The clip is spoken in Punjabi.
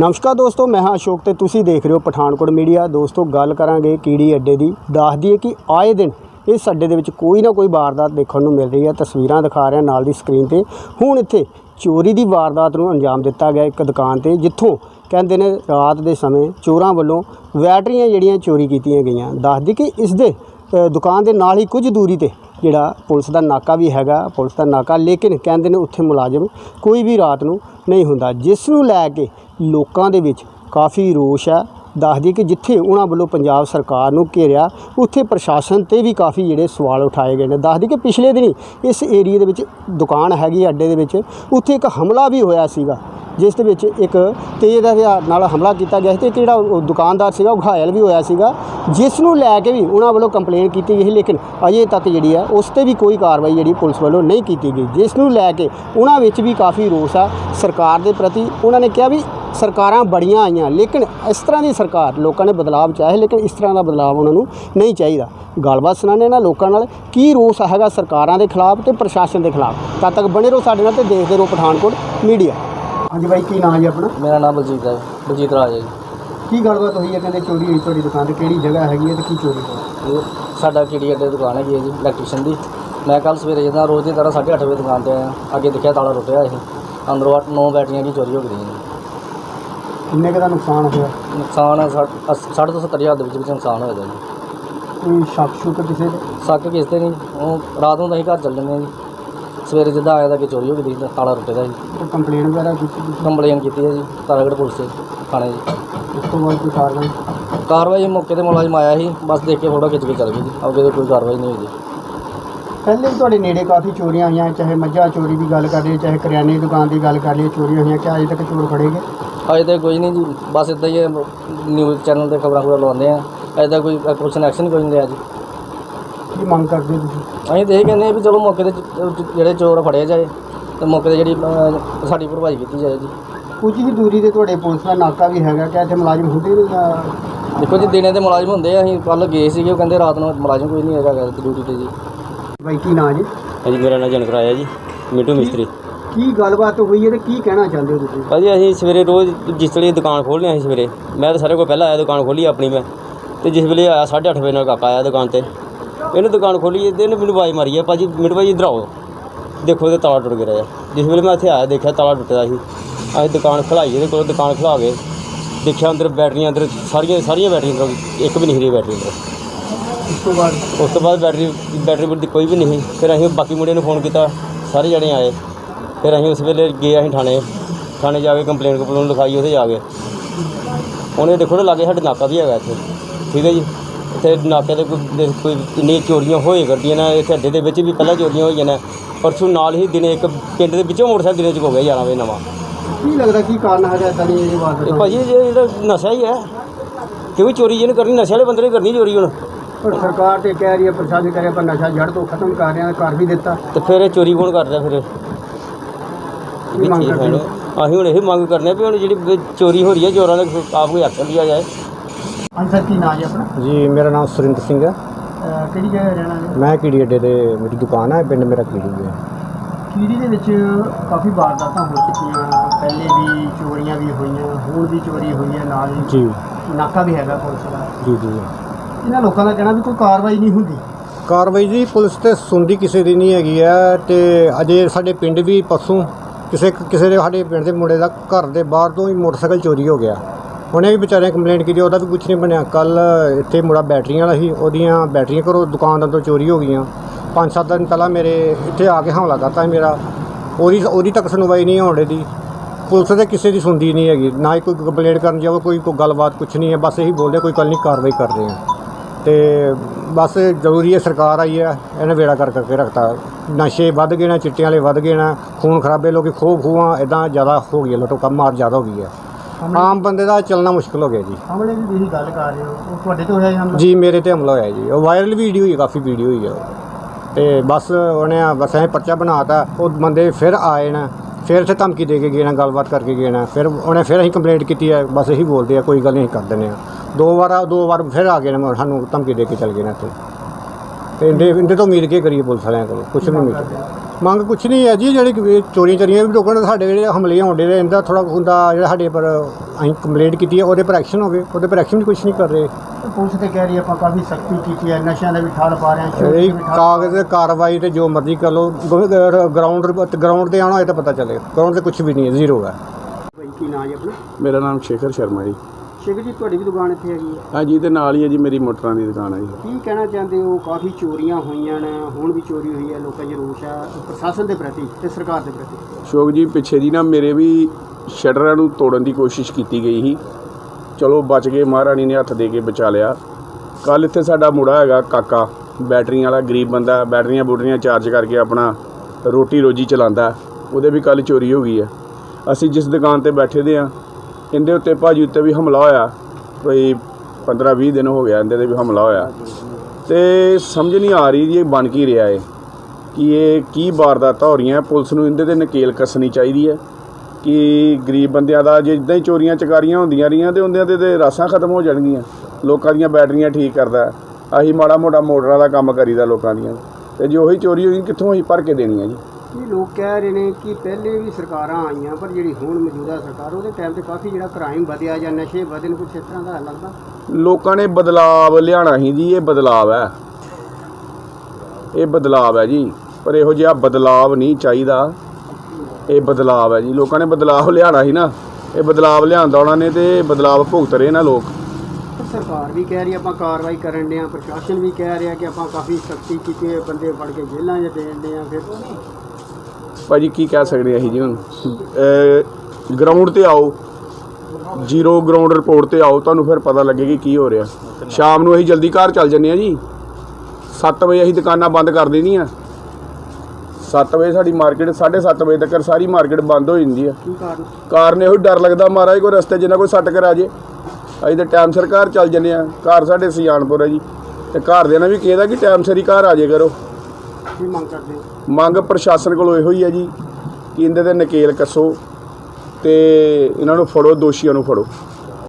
ਨਮਸਕਾਰ ਦੋਸਤੋ, ਮੈਂ ਹਾਂ ਅਸ਼ੋਕ ਤੇ ਤੁਸੀਂ ਦੇਖ ਰਹੇ ਹੋ ਪਠਾਨਕੋਟ ਮੀਡੀਆ। ਦੋਸਤੋ, ਗੱਲ ਕਰਾਂਗੇ ਕੀੜੀ ਅੱਡੇ ਦੀ। ਦੱਸਦੀ ਹੈ ਕਿ ਆਏ ਦਿਨ ਇਸ ਅੱਡੇ ਦੇ ਵਿੱਚ ਕੋਈ ਨਾ ਕੋਈ ਵਾਰਦਾਤ ਦੇਖਣ ਨੂੰ ਮਿਲ ਰਹੀ ਹੈ। ਤਸਵੀਰਾਂ ਦਿਖਾ ਰਿਹਾ ਨਾਲ ਦੀ ਸਕਰੀਨ ਤੇ। ਹੁਣ ਇੱਥੇ ਚੋਰੀ ਦੀ ਵਾਰਦਾਤ ਨੂੰ ਅੰਜਾਮ ਦਿੱਤਾ ਗਿਆ ਇੱਕ ਦੁਕਾਨ ਤੇ, ਜਿੱਥੋਂ ਕਹਿੰਦੇ ਨੇ ਰਾਤ ਦੇ ਸਮੇਂ ਚੋਰਾਂ ਵੱਲੋਂ ਬੈਟਰੀਆਂ ਜਿਹੜੀਆਂ ਚੋਰੀ ਕੀਤੀਆਂ ਗਈਆਂ। ਦੱਸਦੀ ਕਿ ਇਸ ਦੇ ਦੁਕਾਨ ਦੇ ਨਾਲ ਹੀ ਕੁਝ ਦੂਰੀ ਤੇ ਜਿਹੜਾ ਪੁਲਿਸ ਦਾ ਨਾਕਾ ਵੀ ਹੈਗਾ, ਪੁਲਿਸ ਦਾ ਨਾਕਾ। ਲੇਕਿਨ ਕਹਿੰਦੇ ਨੇ ਉੱਥੇ ਮੁਲਾਜ਼ਮ ਕੋਈ ਵੀ ਰਾਤ ਨੂੰ ਨਹੀਂ ਹੁੰਦਾ। ਜਿਸ ਨੂੰ ਲੈ ਕੇ ਲੋਕਾਂ ਦੇ ਵਿੱਚ ਕਾਫੀ ਰੋਸ਼ ਹੈ। ਦੱਸਦੀ ਕਿ ਜਿੱਥੇ ਉਹਨਾਂ ਵੱਲੋਂ ਪੰਜਾਬ ਸਰਕਾਰ ਨੂੰ ਘੇਰਿਆ, ਉੱਥੇ ਪ੍ਰਸ਼ਾਸਨ ਤੇ ਵੀ ਕਾਫੀ ਜਿਹੜੇ ਸਵਾਲ ਉਠਾਏ ਗਏ ਨੇ। ਦੱਸਦੀ ਕਿ ਪਿਛਲੇ ਦਿਨੀ ਇਸ ਏਰੀਆ ਦੇ ਵਿੱਚ ਦੁਕਾਨ ਹੈਗੀ ਅੱਡੇ ਦੇ ਵਿੱਚ, ਉੱਥੇ ਇੱਕ ਹਮਲਾ ਵੀ ਹੋਇਆ ਸੀਗਾ, ਜਿਸ ਦੇ ਵਿੱਚ ਇੱਕ ਤੇਜ਼ ਹਥਿਆਰ ਨਾਲ ਹਮਲਾ ਕੀਤਾ ਗਿਆ ਸੀ ਤੇ ਇੱਕ ਜਿਹੜਾ ਉਹ ਦੁਕਾਨਦਾਰ ਸੀਗਾ, ਉਹ ਘਾਇਲ ਵੀ ਹੋਇਆ ਸੀਗਾ, ਜਿਸ ਨੂੰ ਲੈ ਕੇ ਵੀ ਉਹਨਾਂ ਵੱਲੋਂ ਕੰਪਲੇਂਟ ਕੀਤੀ ਗਈ ਸੀ, ਲੇਕਿਨ ਅਜੇ ਤੱਕ ਜਿਹੜੀ ਹੈ ਉਸ ਤੇ ਵੀ ਕੋਈ ਕਾਰਵਾਈ ਜਿਹੜੀ ਪੁਲਿਸ ਵੱਲੋਂ ਨਹੀਂ ਕੀਤੀ ਗਈ। ਜਿਸ ਨੂੰ ਲੈ ਕੇ ਉਹਨਾਂ ਵਿੱਚ ਵੀ ਕਾਫੀ ਰੋਸ ਆ। ਸਰਕਾਰ ਦੇ ਪ੍ਰਤੀ ਉਹਨਾਂ ਨੇ ਕਿਹਾ ਵੀ ਸਰਕਾਰਾਂ ਬੜੀਆਂ ਆਈਆਂ ਲੇਕਿਨ ਇਸ ਤਰ੍ਹਾਂ ਦੀ ਸਰਕਾਰ ਲੋਕਾਂ ਨੇ ਬਦਲਾਅ ਚਾਹੇ ਲੇਕਿਨ ਇਸ ਤਰ੍ਹਾਂ ਦਾ ਬਦਲਾਅ ਉਹਨਾਂ ਨੂੰ ਨਹੀਂ ਚਾਹੀਦਾ। ਗੱਲਬਾਤ ਸੁਣਾਣੇ ਨਾ ਲੋਕਾਂ ਨਾਲ ਕੀ ਰੋਸ ਹੈਗਾ ਸਰਕਾਰਾਂ ਦੇ ਖਿਲਾਫ ਤੇ ਪ੍ਰਸ਼ਾਸਨ ਦੇ ਖਿਲਾਫ? ਤਦ ਤੱਕ ਬਣੇ ਰਹੋ ਸਾਡੇ ਨਾਲ ਤੇ ਦੇਖਦੇ ਰਹੋ ਪਠਾਨਕੋਟ ਮੀਡੀਆ। ਹਾਂਜੀ ਬਾਈ ਕੀ ਨਾਮ ਜੀ ਆਪਣਾ? ਮੇਰਾ ਨਾਮ ਬਲਜੀਤ ਹੈ ਬਲਜੀਤ ਰਾਜ ਹੈ ਕੀ ਗੱਲਬਾਤ ਹੋਈ ਹੈ? ਕਹਿੰਦੇ ਚੋਰੀ ਹੋਈ ਤੁਹਾਡੀ ਦੁਕਾਨ ਤੇ ਕਿਹੜੀ ਜਗ੍ਹਾ ਹੈਗੀ ਹੈ ਤੇ ਕੀ ਚੋਰੀ ਹੋਈ? ਇਹ ਸਾਡਾ ਕੀੜੀ ਅੱਡੇ ਦੁਕਾਨ ਹੈਗੀ ਹੈ ਜੀ ਇਲੈਕਟ੍ਰੀਸ਼ਨ ਦੀ। ਮੈਂ ਕੱਲ ਸਵੇਰੇ ਜਦੋਂ ਰੋਜ਼ ਦੀ ਤਰ੍ਹਾਂ 8:30 ਵਜੇ ਦੁਕਾਨ ਤੇ ਆਇਆ ਅੱਗੇ ਦੇਖਿਆ ਤਾਲਾ ਟੁੱਟਿਆ ਸੀ ਅੰਦਰੋਂ ਅੱਠ ਨੌ ਬੈਟਰੀਆਂ ਦੀ ਚੋਰੀ ਹੋ ਗਈਆਂ ਜੀ ਕਿੰਨੇ ਕੁ ਦਾ ਨੁਕਸਾਨ ਹੋਇਆ? ਨੁਕਸਾਨ ਸੱਠ- ਅੱਸ- ਸਾਢੇ ਤੋਂ 70 ਹਜ਼ਾਰ ਦੇ ਵਿੱਚ ਵਿੱਚ ਨੁਕਸਾਨ ਹੋਇਆ ਜੀ। ਕੋਈ ਸ਼ੱਕ ਸ਼ੁਕ ਕਿਸੇ ਦੇ? ਸੱਕ ਕਿਸ ਤੇ ਨਹੀਂ। ਉਹ ਰਾਤ ਨੂੰ ਤਾਂ ਅਸੀਂ ਘਰ ਚੱਲ ਜੰਨੇ ਜੀ। ਸਵੇਰੇ ਜਿੱਦਾਂ ਆਇਆ ਤਾਂ ਕਿ ਚੋਰੀ ਹੋ ਗਈ ਸੀ ਤਾਲਾ ਟੁੱਟਿਆ ਦਾ ਜੀ। ਕੰਪਲੇਂਟ ਵਗੈਰਾ ਕੀਤੀ ਤੁਸੀਂ? ਕੰਪਲੇਨ ਕੀਤੀ ਹੈ ਜੀ ਤਾਰਾਗੜ੍ਹ ਪੁਲਿਸ ਤੇ ਥਾਣੇ ਜੀ। ਉਸ ਤੋਂ ਬਾਅਦ ਕੋਈ ਕਾਰਵਾਈ? ਕਾਰਵਾਈ ਮੌਕੇ ਤੇ ਮੁਲਾਜ਼ਮ ਆਇਆ ਸੀ ਬਸ ਦੇਖ ਕੇ ਫੋਟੋ ਖਿੱਚ ਕੇ ਚੱਲ ਗਏ ਜੀ। ਅੱਗੇ ਤਾਂ ਕੋਈ ਕਾਰਵਾਈ ਨਹੀਂ ਹੋਈ ਜੀ। ਪਹਿਲੇ ਵੀ ਤੁਹਾਡੇ ਨੇੜੇ ਕਾਫੀ ਚੋਰੀਆਂ ਹੋਈਆਂ ਚਾਹੇ ਮੱਝਾਂ ਚੋਰੀ ਦੀ ਗੱਲ ਕਰ ਲਈਏ ਚਾਹੇ ਕਰਿਆਨੇ ਦੀ ਦੁਕਾਨ ਦੀ ਗੱਲ ਕਰ ਲਈਏ ਚੋਰੀਆਂ ਹੋਈਆਂ ਕਿ ਅਜੇ ਤੱਕ ਚੋਰ ਫੜੇ ਗਏ? ਅਜੇ ਤਾਂ ਕੋਈ ਨਹੀਂ ਜੀ ਬਸ ਇਦਾਂ ਹੀ ਨਿਊਜ਼ ਚੈਨਲ ਤੇ ਖਬਰਾਂ ਖਬਰਾਂ ਲਵਾਉਂਦੇ ਆ ਅਜੇ ਤਾਂ ਕੋਈ ਨੇ ਐਕਸ਼ਨ ਕੋਈ ਨਹੀਂ ਲਿਆ ਜੀ। ਕੀ ਮੰਗ ਕਰਦੇ ਤੁਸੀਂ? ਅਸੀਂ ਤਾਂ ਇਹ ਕਹਿੰਦੇ ਆ ਵੀ ਚਲੋ ਮੌਕੇ ਤੇ ਜਿਹੜੇ ਚੋਰ ਫੜੇ ਜਾਏ ਤੇ ਮੌਕੇ ਤੇ ਜਿਹੜੀ ਅਹ, ਸਾਡੀ ਭਰਪਾਈ ਕੀਤੀ ਜਾਏ ਜੀ। ਕੁਝ ਹੀ ਦੂਰੀ ਤੇ ਤੁਹਾਡੇ ਪੁਲਿਸ ਦਾ ਨਾਕਾ ਵੀ ਹੈਗਾ ਕਿ ਇੱਥੇ ਮੁਲਾਜ਼ਮ ਹੁੰਦੇ ਨੇ ਜਾਂ ਦੇਖੋ ਜੀ ਦਿਨੇ ਤੇ ਮੁਲਾਜ਼ਮ ਹੁੰਦੇ ਆ ਅਸੀਂ ਕੱਲ ਗਏ ਸੀਗੇ ਉਹ ਕਹਿੰਦੇ ਰਾਤ ਨੂੰ ਮੁਲਾਜ਼ਮ ਕੋਈ ਨਹੀਂ ਹੈਗਾ ਡਿਊਟੀ ਤੇ ਜੀ। ਬਾਈ ਕੀ ਨਾਂ ਜੀ? ਹਾਂਜੀ ਮੇਰਾ ਨਾਮ ਜਨਕ ਰਾਇਆ ਜੀ ਮਿੱਟੂ ਮਿਸਤਰੀ। ਕੀ ਗੱਲਬਾਤ ਹੋਈ ਹੈ ਤੇ ਕੀ ਕਹਿਣਾ ਚਾਹੁੰਦੇ ਹੋ ਤੁਸੀਂ? ਭਾਜੀ ਅਸੀਂ ਸਵੇਰੇ ਰੋਜ਼ ਜਿਸ ਵੇਲੇ ਦੁਕਾਨ ਖੋਲ੍ਹਦੇ ਹਾਂ ਅਸੀਂ ਸਵੇਰੇ। ਮੈਂ ਤਾਂ ਸਾਰੇ ਕੋਲ ਪਹਿਲਾਂ ਆਇਆ ਦੁਕਾਨ ਖੋਲੀ ਆਪਣੀ ਮੈਂ। ਤੇ ਜਿਸ ਵੇਲੇ ਆਇਆ 8:30 ਵਜੇ ਨਾਲ ਕਾਕਾ ਆਇਆ ਦੁਕਾਨ ਤੇ। ਇਹਨੇ ਦੁਕਾਨ ਖੋਲੀ ਤੇ ਇਹਨੇ ਮੈਨੂੰ ਆਵਾਜ਼ ਮਾਰੀ ਹੈ ਭਾਜੀ ਮਿੰਟ ਭਾਜੀ ਇੱਧਰ ਆਓ। ਦੇਖੋ ਤੇ ਤਾਲਾ ਟੁੱਟ ਗਿਆ ਹੈ। ਜਿਸ ਵੇਲੇ ਮੈਂ ਇੱਥੇ ਆਇਆ ਦੇਖਿਆ ਤਾਲਾ ਟੁੱਟਿਆ ਸੀ। ਅਸੀਂ ਦੁਕਾਨ ਖਲਾਈ ਇਹਦੇ ਕੋਲ ਦੁਕਾਨ ਖਲਾ ਕੇ ਦੇਖਿਆ ਅੰਦਰ ਬੈਟਰੀਆਂ ਅੰਦਰ ਸਾਰੀਆਂ ਸਾਰੀਆਂ ਬੈਟਰੀਆਂ ਅੰਦਰ ਇੱਕ ਵੀ ਨਹੀਂ ਰਹੀ ਬੈਟਰੀ ਅੰਦਰ। ਉਸ ਤੋਂ ਬਾਅਦ? ਉਸ ਤੋਂ ਬਾਅਦ ਬੈਟਰੀ ਬੈਟਰੀ ਬੁੱਟੀ ਕੋਈ ਵੀ ਨਹੀਂ ਫਿਰ ਅਸੀਂ ਬਾਕੀ ਮੁੰਡਿਆਂ ਨੂੰ ਫੋਨ ਕੀਤਾ ਸਾਰੇ ਜਣੇ ਆਏ। ਫਿਰ ਅਸੀਂ ਉਸ ਵੇਲੇ ਗਏ ਅਸੀਂ ਥਾਣੇ ਥਾਣੇ ਜਾ ਕੇ ਕੰਪਲੇਂਟ ਕੰਪਲੇਂਟ ਲਿਖਾਈ ਉੱਥੇ ਜਾ ਕੇ। ਉਹਨੇ ਦੇਖੋ ਨਾ ਲਾਗੇ ਸਾਡੇ ਨਾਕਾ ਵੀ ਹੈਗਾ ਇੱਥੇ ਠੀਕ ਹੈ ਜੀ? ਇੱਥੇ ਨਾਕੇ ਤੇ ਕੋਈ ਦੇ- ਕੋਈ ਇੰਨੀ ਚੋਰੀਆਂ ਹੋਏ ਕਰਦੀਆਂ ਨੇ ਇੱਥੇ ਅੱਡੇ ਦੇ ਵਿੱਚ ਵੀ ਪਹਿਲਾਂ ਚੋਰੀਆਂ ਹੋਈਆਂ ਨੇ ਪਰਸੋਂ ਨਾਲ ਹੀ ਦਿਨੇ ਇੱਕ ਪਿੰਡ ਦੇ ਵਿੱਚੋਂ ਮੋਟਰਸਾਈਕਲ ਦਿਨੇ ਚ ਹੋ ਗਿਆ 11 ਵਜੇ ਨਵਾਂ। ਕੀ ਲੱਗਦਾ ਕੀ ਕਾਰਨ ਹੈਗਾ ਇਦਾਂ ਦੀ ਇਹ ਇਹ ਵਾਰਦਾਤ ਭਾਜੀ ਇਹ ਜਿਹੜਾ ਨਸ਼ਾ ਹੀ ਹੈ ਕਿਉਂਕਿ ਚੋਰੀ ਜਿਹਨੇ ਕਰਨੀ ਨਸ਼ੇ ਵਾਲੇ ਬੰਦੇ ਨੇ ਕਰਨੀ ਚੋਰੀ ਹੁਣ। ਪਰ ਸਰਕਾਰ ਤੇ ਕਹਿ ਰਹੀ ਹੈ ਪ੍ਰਸ਼ਾਸਨ ਕਹਿ ਰਿਹਾ ਪਰ ਨਸ਼ਾ ਜੜ ਤੋਂ ਖਤਮ ਕਰ ਰਿਹਾ ਕਰ ਵੀ ਦਿੱਤਾ। ਤੇ ਫਿਰ ਇਹ ਚੋਰੀ ਕੌਣ ਕਰਦਾ ਫਿਰ? ਮੰਗ ਠੀਕ ਹੈ? ਨਾ। ਅਸੀਂ ਹੁਣ ਇਹ ਮੰਗ ਕਰਨੇ ਵੀ ਹੁਣ ਜਿਹੜੀ ਵੀ ਚੋਰੀ ਹੋ ਰਹੀ ਹੈ ਚੋਰਾਂ ਦੇ ਆਪ ਕੋਈ ਐਕਸ਼ਨ ਲਿਆ ਜਾਏ। ਹਾਂਜੀ ਸਰ ਕੀ ਨਾਂ ਜੀ ਆਪਣਾ? ਜੀ ਮੇਰਾ ਨਾਮ ਸੁਰਿੰਦਰ ਸਿੰਘ ਹੈ। ਅਹ ਕਿਹੜੀ ਜਗ੍ਹਾ ਰਹਿਣਾ ਜੀ ਮੈਂ ਕੀੜੀ ਅੱਡੇ ਤੇ ਮੇਰੀ ਦੁਕਾਨ ਹੈ ਪਿੰਡ ਮੇਰਾ ਕੀੜੀ ਹੈ। ਕੀੜੀ ਦੇ ਵਿੱਚ ਕਾਫੀ ਵਾਰਦਾਤਾਂ ਹੋ ਚੁੱਕੀਆਂ ਪਹਿਲੇ ਵੀ ਚੋਰੀਆਂ ਵੀ ਹੋਈਆਂ ਹੁਣ ਵੀ ਚੋਰੀ ਹੋਈ ਹੈ ਨਾਲ ਹੀ। ਜੀ। ਨਾਕਾ ਵੀ ਹੈਗਾ ਪੁਲਿਸ ਦਾ। ਜੀ ਜੀ। ਇਹਨਾਂ ਲੋਕਾਂ ਦਾ ਕਹਿਣਾ ਵੀ ਕੋਈ ਕਾਰਵਾਈ ਨਹੀਂ ਹੁੰਦੀ। ਕਾਰਵਾਈ ਜੀ ਪੁਲਿਸ ਤੇ ਸੁਣਦੀ ਕਿਸੇ ਦੀ ਨਹੀਂ ਹੈਗੀ ਹੈ ਤੇ ਅਜੇ ਸਾਡੇ ਪਿੰਡ ਵੀ ਪਰਸੋਂ ਕਿਸੇ ਕਿਸੇ ਦੇ ਸਾਡੇ ਪਿੰਡ ਦੇ ਮੁੰਡੇ ਦਾ ਘਰ ਦੇ ਬਾਹਰ ਤੋਂ ਹੀ ਮੋਟਰਸਾਈਕਲ ਚੋਰੀ ਹੋ ਗਿਆ। ਉਹਨੇ ਵੀ ਵਿਚਾਰੇ ਕੰਪਲੇਂਟ ਕੀਤੀ, ਉਹਦਾ ਵੀ ਕੁਝ ਨਹੀਂ ਬਣਿਆ। ਕੱਲ ਇੱਥੇ ਮੁੰਡਾ ਬੈਟਰੀਆਂ ਵਾਲਾ ਸੀ, ਉਹਦੀਆਂ ਬੈਟਰੀਆਂ ਘਰੋਂ ਦੁਕਾਨਦਾਰ ਤੋਂ ਚੋਰੀ ਹੋ ਗਈਆਂ। ਪੰਜ ਸੱਤ ਦਿਨ ਪਹਿਲਾਂ ਮੇਰੇ ਇੱਥੇ ਆ ਕੇ ਹਮਲਾ ਕਰਤਾ ਮੇਰਾ। ਉਹਦੀ ਉਹਦੀ ਤੱਕ ਸੁਣਵਾਈ ਨਹੀਂ ਹੋਣ ਦੀ ਪੁਲਿਸ ਦੇ ਕਿਸੇ ਦੀ ਸੁਣਦੀ ਨਹੀਂ ਹੈਗੀ। ਨਾ ਹੀ ਕੋਈ ਕੰਪਲੇਂਟ ਕਰਨ ਜਾਵੇ ਕੋਈ ਕੋਈ ਗੱਲਬਾਤ ਕੁਝ ਨਹੀਂ ਹੈ। ਬਸ ਇਹੀ ਬੋਲਦੇ ਕੋਈ ਕੱਲ ਨਹੀਂ ਕਾਰਵਾਈ ਕਰਦੇ ਆ। ਤੇ ਬਸ ਜ਼ਰੂਰੀ ਹੈ ਸਰਕਾਰ ਆਈ ਹੈ ਇਹਨੇ ਵੇੜਾ ਕਰ ਕਰਕੇ ਰੱਖਤਾ। ਨਸ਼ੇ ਵੱਧ ਗਏ ਨੇ ਚਿੱਟਿਆਂ ਵਾਲੇ ਵੱਧ ਗਏ ਨੇ ਖੂਨ ਖਰਾਬੇ ਲੋਕੀ ਖੋਹ ਖੂਹਾਂ ਇਦਾਂ ਜ਼ਿਆਦਾ ਹੋ ਗਈ ਲੁੱਟੋ ਕੰਮ ਮਾਰ ਜ਼ਿਆਦਾ ਹੋ ਗਈ ਹੈ। ਆਮ ਬੰਦੇ ਦਾ ਚੱਲਣਾ ਮੁਸ਼ਕਲ ਹੋ ਗਿਆ ਜੀ। ਹਮਲੇ ਦੀ ਤੁਸੀਂ ਗੱਲ ਕਰ ਰਹੇ ਹੋ ਤੁਹਾਡੇ ਤੋਂ ਹੋਇਆ ਜੀ ਹਮਲਾ? ਜੀ ਮੇਰੇ ਤੇ ਹਮਲਾ ਹੋਇਆ ਜੀ। ਉਹ ਵਾਇਰਲ ਵੀਡੀਓ ਹੀ ਹੈ, ਕਾਫੀ ਵੀਡੀਓ ਹੀ ਹੈ। ਤੇ ਬਸ ਉਹਨੇ ਬਸ ਐਂ ਪਰਚਾ ਬਣਾਤਾ ਉਹ ਬੰਦੇ ਫਿਰ ਆਏ ਨਾ ਫਿਰ ਇੱਥੇ ਧਮਕੀ ਦੇ ਕੇ ਗਏ ਨਾ ਗੱਲਬਾਤ ਕਰਕੇ ਗਏ ਨਾ ਫਿਰ ਉਹਨੇ ਫਿਰ ਅਸੀਂ ਕੰਪਲੇਂਟ ਕੀਤੀ ਹੈ ਬਸ ਇਹੀ ਬੋਲਦੇ ਆ ਕੋਈ ਗੱਲ ਨਹੀਂ ਕਰ ਦਿੰਦੇ ਆ ਦੋ ਵਾਰ ਦੋ ਵਾਰ ਫਿਰ ਆ ਗਏ ਨੇ ਸਾਨੂੰ ਧਮਕੀ ਦੇ ਕੇ ਚਲ ਗਏ ਨੇ ਇੱਥੇ। ਤੇ ਇਹਦੇ ਇਹਦੇ ਤੋਂ ਉਮੀਦ ਕੀ ਕਰੀਏ ਪੁਲਿਸ ਵਾਲਿਆਂ ਕੋਲ? ਕੁਛ ਨਹੀਂ ਉਮੀਦ। ਮੰਗ ਕੁਛ ਨਹੀਂ ਹੈ ਜੀ ਜਿਹੜੀ ਕਿ ਚੋਰੀਆਂ ਚਰੀਆਂ ਵੀ ਰੋਕਣ ਸਾਡੇ ਜਿਹੜੇ ਹਮਲੇ ਹੁੰਦੇ ਨੇ ਇਹਦਾ ਥੋੜਾ ਹੁੰਦਾ ਜਿਹੜਾ ਸਾਡੇ ਪਰ ਅਸੀਂ ਕੰਪਲੇਂਟ ਕੀਤੀ ਹੈ ਉਹਦੇ ਪਰ ਐਕਸ਼ਨ ਹੋਵੇ ਉਹਦੇ ਪਰ ਐਕਸ਼ਨ ਵੀ ਕੁਛ ਨਹੀਂ ਕਰ ਰਹੇ। ਪੁਲਿਸ ਤੇ ਕਹਿ ਰਹੀ ਹੈ ਆਪਾਂ ਕਾਫੀ ਸਖਤੀ ਕੀਤੀ ਹੈ ਨਸ਼ਿਆਂ ਦਾ ਵੀ ਠੱਲ ਪਾ ਰਹੇ ਹਾਂ ਇਹ ਕਾਗਜ਼ ਕਾਰਵਾਈ ਤੇ ਜੋ ਮਰਜ਼ੀ ਕਰ ਲਓ। ਗਰਾਊਂਡ ਗਰਾਊਂਡ ਤੇ ਆਉਣਾ ਹੋਏ ਤਾਂ ਪਤਾ ਚੱਲੇ। ਗਰਾਊਂਡ ਤੇ ਕੁਝ ਵੀ ਨਹੀਂ ਹੈ ਜ਼ੀਰੋ ਹੈ। ਬਾਈ ਕੀ ਨਾਂ ਜੀ ਆਪਣਾ? ਮੇਰਾ ਨਾਮ ਸ਼ੇਖਰ ਸ਼ਰਮਾ ਜੀ। ਸ਼ਿਵ ਜੀ ਤੁਹਾਡੀ ਵੀ ਦੁਕਾਨ ਇੱਥੇ ਹੈਗੀ ਹੈ? ਹਾਂ ਜੀ ਤੇ ਨਾਲ ਹੀ ਹੈ ਜੀ ਮੇਰੀ ਮੋਟਰਾਂ ਦੀ ਦੁਕਾਨ ਹੈ ਜੀ। ਕੀ ਕਹਿਣਾ ਚਾਹੁੰਦੇ ਹੋ? ਕਾਫੀ ਚੋਰੀਆਂ ਹੋਈਆਂ ਨੇ ਹੁਣ ਵੀ ਚੋਰੀ ਹੋਈ ਹੈ ਲੋਕਾਂ 'ਚ ਰੋਸ਼ ਹੈ ਪ੍ਰਸ਼ਾਸਨ ਦੇ ਪ੍ਰਤੀ ਤੇ ਸਰਕਾਰ ਦੇ ਪ੍ਰਤੀ? ਸ਼ੋਕ ਜੀ ਪਿੱਛੇ ਜੀ ਨਾ ਮੇਰੇ ਵੀ ਸ਼ਟਰਾਂ ਨੂੰ ਤੋੜਨ ਦੀ ਕੋਸ਼ਿਸ਼ ਕੀਤੀ ਗਈ ਸੀ। ਚਲੋ ਬਚ ਗਏ ਮਹਾਰਾਣੀ ਨੇ ਹੱਥ ਦੇ ਕੇ ਬਚਾ ਲਿਆ। ਕੱਲ ਇੱਥੇ ਸਾਡਾ ਮੁੰਡਾ ਹੈਗਾ ਕਾਕਾ। ਬੈਟਰੀਆਂ ਵਾਲਾ ਗਰੀਬ ਬੰਦਾ ਬੈਟਰੀਆਂ ਬੂਟਰੀਆਂ ਚਾਰਜ ਕਰਕੇ ਆਪਣਾ ਰੋਟੀ ਰੋਜੀ ਚਲਾਉਂਦਾ। ਉਹਦੇ ਵੀ ਕੱਲ ਚੋਰੀ ਹੋ ਗਈ ਹੈ। ਅਸੀਂ ਜਿਸ ਦੁਕਾਨ ਤੇ ਬੈਠੇ ਦੇ ਆ ਇਹਦੇ ਉੱਤੇ ਭਾਜੀ ਉੱਤੇ ਵੀ ਹਮਲਾ ਹੋਇਆ। ਕੋਈ 15 20 ਦਿਨ ਹੋ ਗਿਆ ਇਹਦੇ ਤੇ ਵੀ ਹਮਲਾ ਹੋਇਆ। ਤੇ ਸਮਝ ਨਹੀਂ ਆ ਰਹੀ ਜੀ ਇਹ ਬਣ ਕੀ ਰਿਹਾ ਏ ਕਿ ਇਹ ਕੀ ਵਾਰਦਾਤਾਂ ਹੋ ਰਹੀਆਂ, ਪੁਲਿਸ ਨੂੰ ਇਹਦੇ ਤੇ ਨਕੇਲ ਕੱਸਣੀ ਚਾਹੀਦੀ ਹੈ। ਕਿ ਗਰੀਬ ਬੰਦਿਆਂ ਦਾ ਜੇ ਇਦਾਂ ਹੀ ਚੋਰੀਆਂ ਚਕਾਰੀਆਂ ਹੁੰਦੀਆਂ ਰਹੀਆਂ ਤੇ ਉਹਦਿਆਂ ਦੇ ਤੇ ਰਾਸਾਂ ਖਤਮ ਹੋ ਜਾਣਗੀਆਂ। ਲੋਕਾਂ ਦੀਆਂ ਬੈਟਰੀਆਂ ਠੀਕ ਕਰਦਾ। ਅਸੀਂ ਮਾੜਾ ਮੋਟਾ ਮੋਟਰਾਂ ਦਾ ਕੰਮ ਕਰੀਦਾ ਲੋਕਾਂ ਦੀਆਂ। ਤੇ ਜੇ ਉਹੀ ਚੋਰੀ ਹੋਈ ਕਿੱਥੋਂ ਅਸੀਂ ਭਰ ਕੇ ਦੇਣੀਆਂ ਜੀ? ਇਹ ਲੋਕ ਕਹਿ ਰਹੇ ਨੇ ਕਿ ਪਹਿਲੇ ਵੀ ਸਰਕਾਰਾਂ ਆਈਆਂ ਪਰ ਜਿਹੜੀ ਹੁਣ ਮੌਜੂਦਾ ਸਰਕਾਰ ਉਹਦੇ ਟਾਈਮ ਤੇ ਕਾਫੀ ਜਿਹੜਾ ਕ੍ਰਾਈਮ ਵਧਿਆ ਜਾਂ ਨਸ਼ੇ ਵਧੇ ਨੇ ਇਸ ਤਰ੍ਹਾਂ ਦਾ ਲੱਗਦਾ? ਲੋਕਾਂ ਨੇ ਬਦਲਾਵ ਲਿਆਣਾ ਹੀ ਜੀ ਇਹ ਬਦਲਾਵ ਹੈ। ਇਹ ਬਦਲਾਵ ਹੈ ਜੀ ਪਰ ਇਹੋ ਜਿਹਾ ਬਦਲਾਵ ਨਹੀਂ ਚਾਹੀਦਾ। ਇਹ ਬਦਲਾਵ ਹੈ ਜੀ ਲੋਕਾਂ ਨੇ ਬਦਲਾਵ ਲਿਆਣਾ ਹੀ ਨਾ। ਇਹ ਬਦਲਾਵ ਲਿਆਂਦਾ ਉਹਨਾਂ ਨੇ ਤੇ ਬਦਲਾਵ ਭੁਗਤ ਰਹੇ ਨਾ ਲੋਕ। ਸਰਕਾਰ ਵੀ ਕਹਿ ਰਹੀ ਆਪਾਂ ਕਾਰਵਾਈ ਕਰਨ ਦੇ ਆ ਪ੍ਰਸ਼ਾਸਨ ਵੀ ਕਹਿ ਰਿਹਾ ਕਿ ਆਪਾਂ ਕਾਫੀ ਸਖਤੀ ਕੀਤੀ ਹੈ ਬੰਦੇ ਫੜ ਕੇ ਜੇਲ੍ਹਾਂ 'ਚ ਦੇਣ ਦੇ ਆ ਫਿਰ ਭਾਜੀ ਕੀ ਕਹਿ ਸਕਦੇ ਅਸੀਂ ਜੀ ਹੁਣ? ਗਰਾਊਂਡ ਤੇ ਆਓ ਜ਼ੀਰੋ ਗਰਾਊਂਡ ਰਿਪੋਰਟ ਤੇ ਆਓ ਤੁਹਾਨੂੰ ਫਿਰ ਪਤਾ ਲੱਗੇਗੀ ਕੀ ਹੋ ਰਿਹਾ। ਸ਼ਾਮ ਨੂੰ ਅਸੀਂ ਜਲਦੀ ਘਰ ਚੱਲ ਜੰਨੇ ਆ ਜੀ। 7 ਵਜੇ ਅਸੀਂ ਦੁਕਾਨਾਂ ਬੰਦ ਕਰ ਦੇਣੀਆਂ। 7 ਵਜੇ ਸਾਡੀ ਮਾਰਕੀਟ 7:30 ਵਜੇ ਤੱਕ ਸਾਰੀ ਮਾਰਕੀਟ ਬੰਦ ਹੋ ਜਾਂਦੀ ਆ। ਕਾਰਨ? ਕਾਰਨ ਇਹੋ ਡਰ ਲੱਗਦਾ ਮਹਾਰਾਜ ਕੋਈ ਰਸਤੇ 'ਚ ਨਾ ਕੋਈ ਸੱਟ ਕਰਾ ਜੇ। ਅਸੀਂ ਤੇ ਟਾਈਮ ਸਿਰ ਘਰ ਚੱਲ ਜੰਨੇ ਆ। ਘਰ ਸਾਡੇ ਸਿਆਣਪੁਰ ਹੈ ਜੀ। ਤੇ ਘਰ ਦੇ ਨਾਲ ਵੀ ਕਿਹਦਾ ਕਿ ਟਾਈਮ ਸਿਰ ਹੀ ਘਰ ਆ ਜੇ ਕਰੋ। ਕੀ ਮੰਗ ਕਰਦੇ ਹੋ? ਮੰਗ ਪ੍ਰਸ਼ਾਸਨ ਕੋਲੋਂ ਇਹੋ ਹੀ ਹੈ ਜੀ ਕਿ ਇਹਦੇ ਤੇ ਨਕੇਲ ਕੱਸੋ ਤੇ ਇਹਨਾਂ ਨੂੰ ਫੜੋ, ਦੋਸ਼ੀਆਂ ਨੂੰ ਫੜੋ।